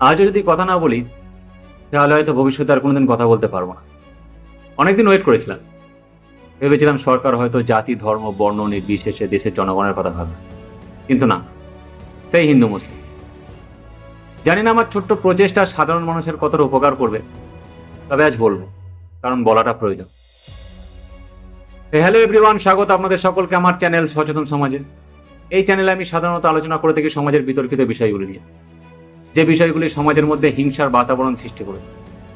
আজও যদি কথা না বলি, তাহলে হয়তো ভবিষ্যতে আর কোনোদিন কথা বলতে পারব না। অনেকদিন ওয়েট করেছিলাম। ভেবেছিলাম সরকার হয়তো জাতি, ধর্ম, বর্ণ, নির্বিশেষে দেশের জনগণের কথা ভাবে। কিন্তু না, সেই হিন্দু, মুসলিম। জানি না আমার ছোট্ট প্রচেষ্টা সাধারণ মানুষের কতটা উপকার করবে, তবে আজ বলব, কারণ বলাটা প্রয়োজন। হ্যালো এভরিওয়ান স্বাগত আপনাদের সকলকে আমার চ্যানেল সচেতন সমাজে। এই চ্যানেলে আমি সাধারণত আলোচনা করে থাকি সমাজের বিতর্কিত বিষয়গুলি নিয়ে। যে বিষয়গুলি সমাজের মধ্যে হিংসার বাতাবরণ সৃষ্টি করে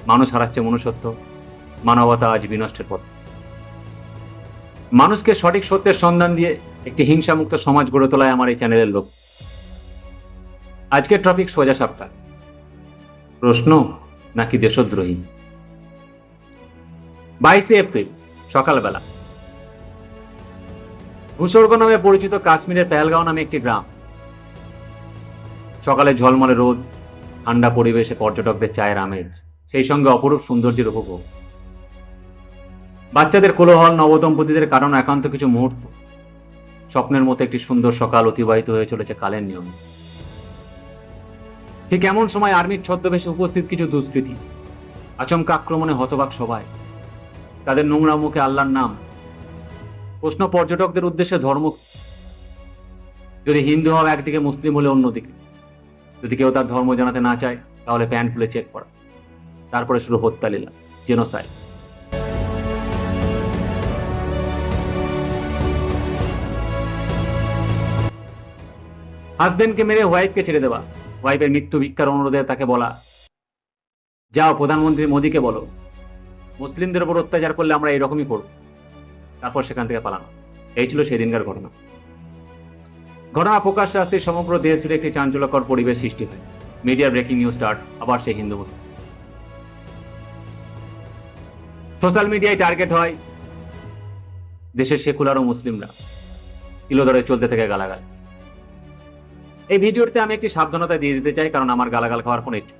মানুষ হারাচ্ছে মনুষ্যত্ব, মানবতা আজ বিনষ্টের পথে। মানুষকে সঠিক সত্যের সন্ধান দিয়ে একটি হিংসামুক্ত সমাজ গড়ে তোলায় আমার এই চ্যানেলের লোক। আজকের টপিক সোজা সাপটা। প্রশ্ন, নাকি দেশদ্রোহী? বাইশে এপ্রিল, সকালবেলা। ভূস্বর্গ নামে পরিচিত কাশ্মীরের পেহেলগাঁও নামে একটি গ্রাম। সকালে ঝলমলে রোদ, ঠান্ডা পরিবেশে পর্যটকদের চায়ের আমেজ, সেই সঙ্গে অপরূপ সৌন্দর্যের উপভোগ। বাচ্চাদের কোলাহল নবদম্পতিদের কারণ একান্ত কিছু মুহূর্ত। স্বপ্নের মতো একটি সুন্দর সকাল অতিবাহিত হয়ে চলেছে কালের নিয়মে। ঠিক এমন সময় আর্মির ছদ্মবেশে উপস্থিত কিছু দুষ্কৃতী, আচমকা আক্রমণে হতবাক সবাই। তাদের নোংরা মুখে আল্লাহর নাম। প্রশ্ন পর্যটকদের উদ্দেশ্যে ধর্ম যদি হিন্দু হবে একদিকে, মুসলিম হলে অন্যদিকে। যদি কেউ তার ধর্ম জানাতে না চায়, তাহলে প্যান্ট খুলে চেক করা। তারপরে শুরু হত্যা লীলা জেনোসাইড হাজবেন্ডকে মেরে ওয়াইফকে ছেড়ে দেওয়া। ওয়াইফের মৃত্যু ভিক্ষার অনুরোধে তাকে বলা। যাও প্রধানমন্ত্রী মোদীকে বলো। মুসলিমদের উপর অত্যাচার করলে আমরা এরকমই করব। তারপর সেখান থেকে পালানো। এই ছিল সেদিনকার ঘটনা। ঘটনা প্রকাশ্যে আসতে সমগ্র দেশ জুড়ে একটি চাঞ্চল্যকর পরিবেশ সৃষ্টি হয়। মিডিয়ার ব্রেকিং নিউজ স্টার্ট আবার সেই হিন্দু মুসলিম। সোশ্যাল মিডিয়ায় টার্গেট হয় দেশের সেকুলার ও মুসলিমরা। কিলো ধরে চলতে থেকে গালাগাল। এই ভিডিওটিতে আমি একটি সাবধানতা দিয়ে দিতে চাই, কারণ আমার গালাগাল খাওয়ার কোনো ইচ্ছে।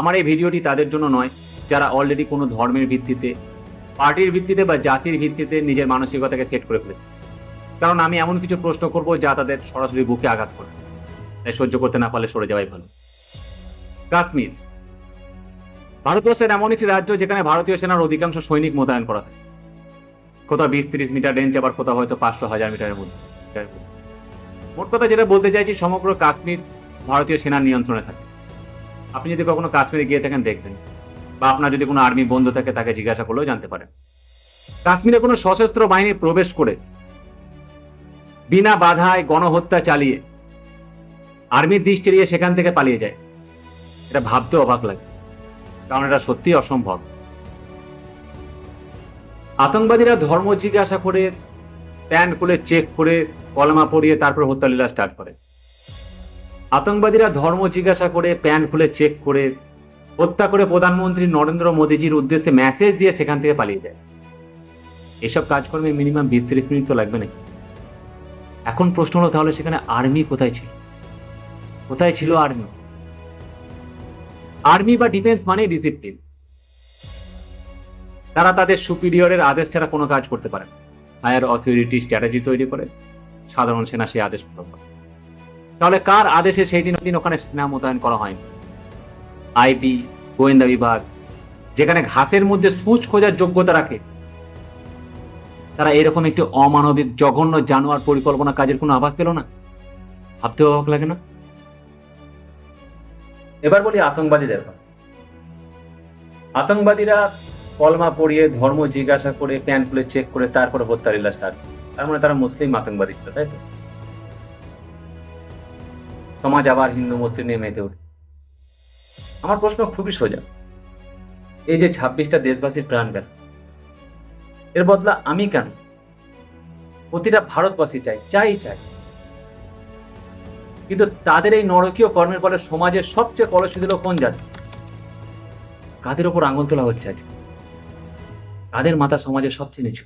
আমার এই ভিডিওটি তাদের জন্য নয়, যারা অলরেডি কোনো ধর্মের ভিত্তিতে, পার্টির ভিত্তিতে বা জাতির ভিত্তিতে নিজের মানসিকতাকে সেট করে ফেলেছে। কারণ আমি এমন কিছু প্রশ্ন করব যা তাদের সরাসরি বুকে আঘাত করে। তাই সহ্য করতে না পারলে সরে যাওয়াই ভালো। কাশ্মীর। ভারতবর্ষের এমন একটি রাজ্য যেখানে ভারতীয় সেনার অধিকাংশ সৈনিক মোতায়েন করা থাকে। কোথাও বিশ তিরিশ মিটার রেঞ্জ আবার কোথাও হয়তো পাঁচশো, হাজার মিটারের মধ্যে। মোট কথা যেটা বলতে চাইছি, সমগ্র কাশ্মীর ভারতীয় সেনার নিয়ন্ত্রণে থাকে। আপনি যদি কখনো কাশ্মীরে গিয়ে থাকেন, দেখবেন। বা আপনার যদি কোনো আর্মি বন্ধু থাকে, তাকে জিজ্ঞাসা করলেও জানতে পারেন। কাশ্মীরে কোনো সশস্ত্র বাহিনী প্রবেশ করে বিনা বাধায় গণহত্যা চালিয়ে আর্মির দৃষ্টি এড়িয়ে সেখান থেকে পালিয়ে যায়। এটা ভাবতে অবাক লাগে, কারণ এটা সত্যি অসম্ভব। আতঙ্কবাদীরা ধর্ম জিজ্ঞাসা করে, প্যান্ট খুলে চেক করে, কলমা পরিয়ে তারপর হত্যালীলা স্টার্ট করে। আতঙ্কবাদীরা ধর্ম জিজ্ঞাসা করে, প্যান্ট খুলে চেক করে, হত্যা করে প্রধানমন্ত্রী নরেন্দ্র মোদীজির উদ্দেশ্যে মেসেজ দিয়ে সেখান থেকে পালিয়ে যায়। এসব কাজকর্মে মিনিমাম বিশ তিরিশ মিনিট তো লাগবে নাকি? এখন প্রশ্ন হলো তাহলে সেখানে আর্মি কোথায় ছিল? কোথায় ছিল আর্মি? আর্মি বা ডিফেন্স মানেই ডিসিপ্লিন। তারা তাদের সুপিরিয়রের আদেশ ছাড়া কোনো কাজ করতে পারে হায়ার অথরিটি স্ট্র্যাটেজি তৈরি করে, সাধারণ সেনা সেই আদেশ পালন করে। তাহলে কার আদেশে সেই দিন দিন ওখানে সেনা মোতায়েন করা হয়নি আইবি গোয়েন্দা বিভাগ, যেখানে ঘাসের মধ্যে সুচ খোঁজার যোগ্যতা রাখে তারা এরকম একটি অমানবিক, জঘন্য জানোয়ার পরিকল্পনা কাজের কোনো আভাস পেল না? ভাবতেও অবাক লাগে না? এবার বলি আতঙ্কবাদীদের আতঙ্কবাদীরা কলমা পড়িয়ে ধর্ম জিজ্ঞাসা করে প্যান্ট খুলে চেক করে, তারপরে হত্যা লীলা তার মানে তারা মুসলিম আতঙ্কবাদী ছিল, তাই তো? সমাজ আবার হিন্দু, মুসলিম নিয়ে মেতে ওঠে আমার প্রশ্ন খুবই সোজা। এই যে ছাব্বিশটা দেশবাসীর প্রাণ গেল এর বদলা আমি কেন? প্রতিটা ভারতবাসী চাই চাই চাই। কিন্তু তাদের এই নরকীয় কর্মের ফলে সমাজের সবচেয়ে কলসিত কোন জাতি? কাদের ওপর আঙুল তোলা হচ্ছে আজ? কাদের মাথা সমাজের সবচেয়ে নিচু?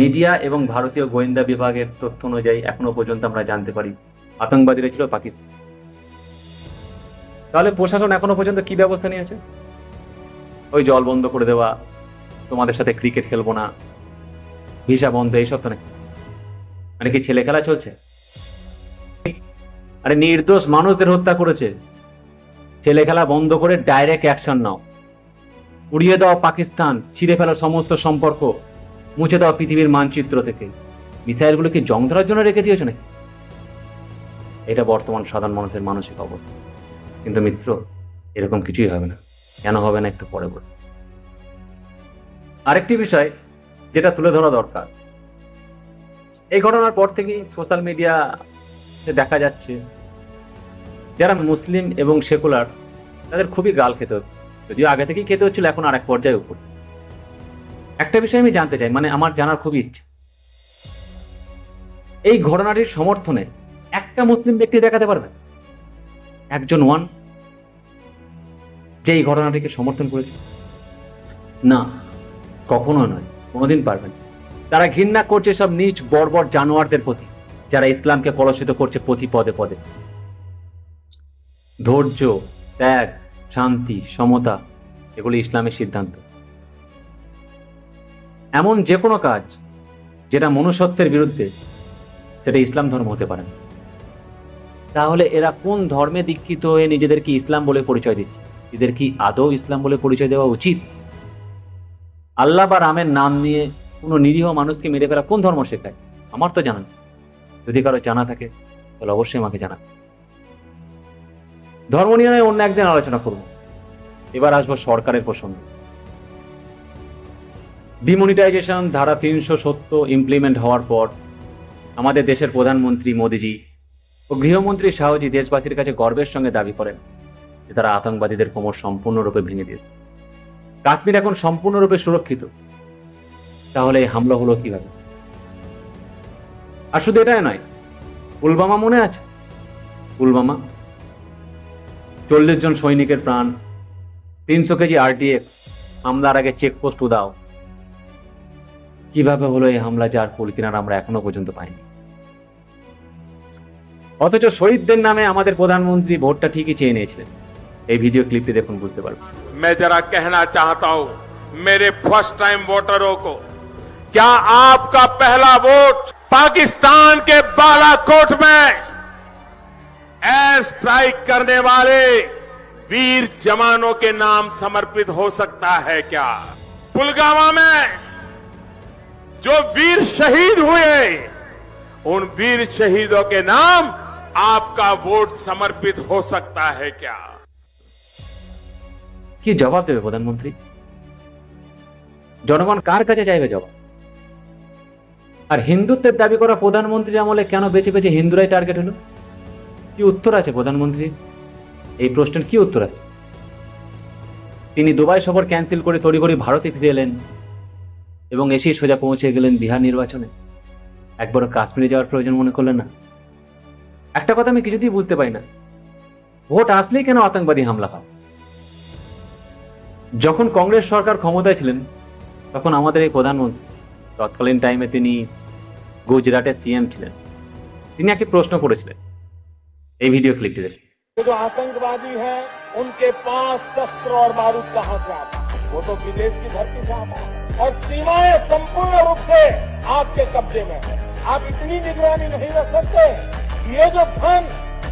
মিডিয়া এবং ভারতীয় গোয়েন্দা বিভাগের তথ্য অনুযায়ী এখনও পর্যন্ত আমরা জানতে পারি, আতঙ্কবাদীরা ছিল পাকিস্তান। তাহলে প্রশাসন এখনও পর্যন্ত কি ব্যবস্থা নিয়েছে? ওই জল বন্ধ করে দেওয়া, তোমাদের সাথে ক্রিকেট খেলব না। ভিসা বন্ধ, এইসব তো নাকি? মানে কি ছেলে খেলা চলছে? আরে নির্দোষ মানুষদের হত্যা করেছে। ছেলে খেলা বন্ধ করে ডাইরেক্ট অ্যাকশন নাও। উড়িয়ে দাও পাকিস্তান, ছিঁড়ে ফেলা সমস্ত সম্পর্ক, মুছে দাও পৃথিবীর মানচিত্র থেকে। মিসাইলগুলো কি জং ধরার জন্য রেখে দিয়েছ নাকি? এটা বর্তমান সাধারণ মানুষের মানসিক অবস্থা। কিন্তু মিত্র, এরকম কিছুই হবে না। কেন হবে না একটু পরে বলব আরেকটি বিষয় যেটা তুলে ধরা দরকার। এই ঘটনার পর থেকেই সোশ্যাল মিডিয়া দেখা যাচ্ছে, যারা মুসলিম এবং সেকুলার, তাদের খুবই গাল খেতে হচ্ছে। যদিও আগে থেকেই খেতে হচ্ছিল, এখন আর এক পর্যায়ে উপর। একটা বিষয় আমি জানতে চাই মানে আমার জানার খুবই ইচ্ছা। এই ঘটনাটির সমর্থনে একটা মুসলিম ব্যক্তি দেখাতে পারবে? একজন ওয়ান যে এই ঘটনাটিকে সমর্থন করেছে? না কখনো নয়, কোনোদিন পারবেন না। তারা ঘৃণা করছে সব নিচ বর্বর জানোয়ারদের প্রতি, যারা ইসলামকে কলসিত করছে প্রতি পদে পদে। ধৈর্য, ত্যাগ, শান্তি, সমতা, এগুলি ইসলামের সিদ্ধান্ত। এমন যে কোনো কাজ যেটা মনুষ্যত্বের বিরুদ্ধে, সেটা ইসলাম ধর্ম হতে পারে না। তাহলে এরা কোন ধর্মে দীক্ষিত হয়ে নিজেদেরকে ইসলাম বলে পরিচয় দিচ্ছে? এদের কি আদৌ ইসলাম বলে পরিচয় দেওয়া উচিত? আল্লাহ বা রামের নাম নিয়ে কোনো নিরীহ মানুষকে মেরে ফেলা কোন ধর্ম শেখায়? আমার তো জানা। যদি কারও জানা থাকে, তাহলে অবশ্যই আমাকে জানা ধর্ম নিয়ে নয়, অন্য একদিন আলোচনা করব। এবার আসব সরকারের প্রসঙ্গে। ডিমনিটাইজেশন ধারা তিনশো সত্তর ইমপ্লিমেন্ট হওয়ার পর আমাদের দেশের প্রধানমন্ত্রী মোদিজি ও গৃহমন্ত্রী শাহজি দেশবাসীর কাছে গর্বের সঙ্গে দাবি করেন। যে তারা আতঙ্কবাদীদের কোমর সম্পূর্ণরূপে ভেঙে দিয়েছে। কাশ্মীর এখন সম্পূর্ণরূপে সুরক্ষিত। তাহলে এই হামলা হলো কীভাবে? আর শুধু এটাই নয় পুলবামা মনে আছে? পুলবামা চল্লিশ জন সৈনিকের প্রাণ, তিনশো কেজি আরটিএক্স, হামলার আগে চেকপোস্ট উদাও কীভাবে হলো এই হামলা যার পরিকিনার আমরা এখনও পর্যন্ত পাইনি? অথচ শহীদদের নামে আমাদের প্রধানমন্ত্রী ভোটটা ঠিকই চেয়ে নিয়েছিলেন। এই ভিডিও ক্লিপটি দেখুন বুঝতে পারবেন मैं जरा कहना चाहता हूं मेरे फर्स्ट टाइम वोटरों को क्या आपका पहला वोट पाकिस्तान के बालाकोट में एयर स्ट्राइक करने वाले वीर जवानों के नाम समर्पित हो सकता है क्या पुलगामा में जो वीर शहीद हुए उन वीर शहीदों के नाम आपका वोट समर्पित हो सकता है क्या কি জবাব দেবে প্রধানমন্ত্রী? জনগণ কার কাছে চাইবে জবাব? আর হিন্দুত্বের দাবি করা প্রধানমন্ত্রীর আমলে কেন বেছে বেছে হিন্দুরাই টার্গেট হলো? কি উত্তর আছে প্রধানমন্ত্রী এই প্রশ্নের কি উত্তর আছে? তিনি দুবাই সফর ক্যান্সেল করে তড়িঘড়ি ভারতে ফিরে এলেন এবং এসেই সোজা পৌঁছে গেলেন বিহার নির্বাচনে। একবারও কাশ্মীরে যাওয়ার প্রয়োজন মনে করলেন না। একটা কথা আমি কিছুতেই বুঝতে পারি না। ভোট আসলেই কেন আতঙ্কবাদী হামলা হয়? যখন কংগ্রেস সরকার ক্ষমতায় ছিলেন তখন আমাদের এই প্রধানমন্ত্রী তৎকালীন টাইমে তিনি গুজরাটের সিএম ছিলেন তিনি একটি প্রশ্ন করেছিলেন এই ভিডিও ক্লিপটি দেখুন ये जो आतंकवादी हैं उनके पास शस्त्र और बारूद कहां से आता है वो तो विदेश की धरती से आता है और सीमाएं संपूर्ण रूप से आपके कब्जे में है आप इतनी निगरानी नहीं रख सकते ये जो धन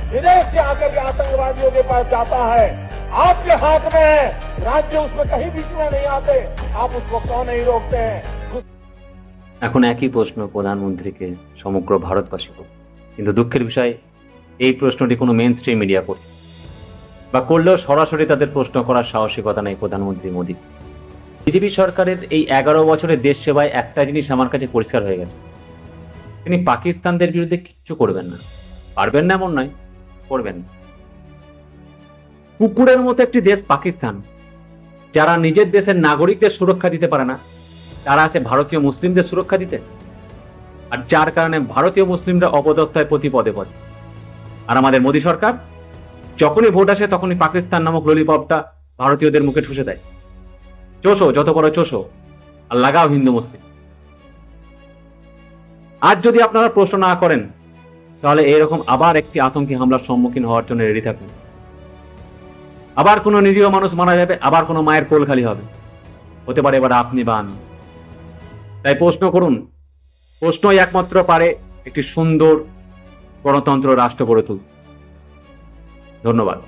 विदेश से आकर के आतंकवादियों के पास जाता है आपके हाथ में है राज्य उसमें कहीं बीच में नहीं आते आप उसको क्यों नहीं रोकते हैं এখন একই প্রশ্ন প্রধানমন্ত্রীকে সমগ্র ভারতবাসীকে কিন্তু দুঃখের বিষয় এই প্রশ্নটি কোনো মেন স্ট্রিম মিডিয়া করছে বা করলেও সরাসরি তাদের প্রশ্ন করার সাহসিকতা নেই প্রধানমন্ত্রী মোদী বিজেপি সরকারের এই এগারো বছরের দেশ সেবায় একটা জিনিস আমার কাছে পরিষ্কার হয়ে গেছে তিনি পাকিস্তানদের বিরুদ্ধে কিচ্ছু করবেন না পারবেন না এমন নয় করবেন না কুকুরের মতো একটি দেশ পাকিস্তান, যারা নিজের দেশের নাগরিকদের সুরক্ষা দিতে পারে না। তারা আছে ভারতীয় মুসলিমদের সুরক্ষা দিতে। আর যার কারণে ভারতীয় মুসলিমরা অপদস্থায় প্রতি পদে পদে আর আমাদের মোদী সরকার যখনই ভোট আসে, তখনই পাকিস্তান নামক ললিপপটা ভারতীয়দের মুখে ঠুসে দেয়। চোষো, যত বড় চোষো, আর লাগাও হিন্দু মুসলিম। আজ যদি আপনারা প্রশ্ন না করেন, তাহলে এরকম আবার একটি আতঙ্কী হামলার সম্মুখীন হওয়ার জন্য রেডি থাকুন। আবার কোনো নিরীহ মানুষ মারা যাবে, আবার কোনো মায়ের কোল খালি হবে। হতে পারে এবার আপনি বা আমি। তাই প্রশ্ন করুন, প্রশ্নই একমাত্র পারে একটি সুন্দর গণতন্ত্র রাষ্ট্র গড়ে তুলতে। ধন্যবাদ।